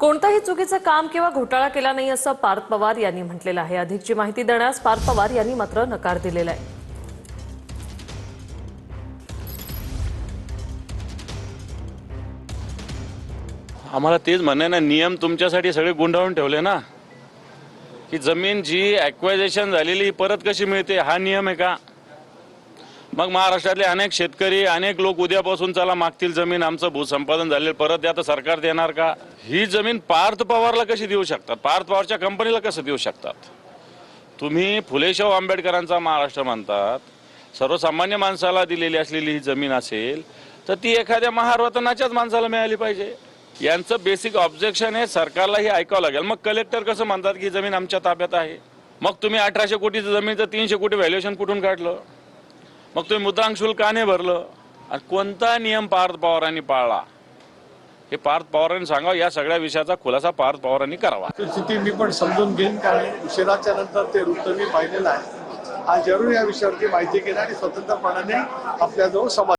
कोणताही चुकीचं काम किंवा घोटाळा केला नाही असं पार्थ पवार यांनी म्हटलेलं आहे. अधिकची माहिती देण्यास पार्थ पवार यांनी मात्र नकार दिलेला आहे. आम्हाला तेच म्हणणं आहे ना नियम तुमच्यासाठी सगळे गुंडाळून ठेवले ना. की जमीन जी ॲक्वायझेशन झालेली परत कशी मिळते हा नियम आहे का? मग महाराष्ट्रातले अनेक शेतकरी अनेक लोक उद्यापासून चला मागतील जमीन आमचं भूसंपादन झालेलं परत ते आता सरकार देणार का? ही जमीन पार्थ पवारला कशी देऊ शकतात? पार्थ पवारच्या कंपनीला कसं देऊ शकतात? तुम्ही फुलेशाहू आंबेडकरांचा महाराष्ट्र म्हणतात सर्वसामान्य माणसाला दिलेली असलेली ही जमीन असेल तर ती एखाद्या महारवतनाच्याच माणसाला मिळाली पाहिजे. यांचं बेसिक ऑब्जेक्शन हे सरकारला हे ऐकावं लागेल. मग कलेक्टर कसं म्हणतात की ही जमीन आमच्या ताब्यात आहे? मग तुम्ही अठराशे कोटीचं जमीनचं तीनशे कोटी व्हॅल्युएशन कुठून काढलं? मग तुम्ही मुद्रांक शुल्क का भरलं. आणि कोणता नियम पार्थ पवारांनी पाळला? हे पार्थ पवारांनी सांगा या सगळ्या विषयाचा खुलासा पार्थ पवारांनी करावा. स्थिती मी पण समजून घेईन कारण उशिराच्या नंतर ते वृत्त मी पाहिलेलं आहे. आज जरूर या विषयावरती माहिती घेणार आणि स्वतंत्रपणाने आपल्याजवळ समाज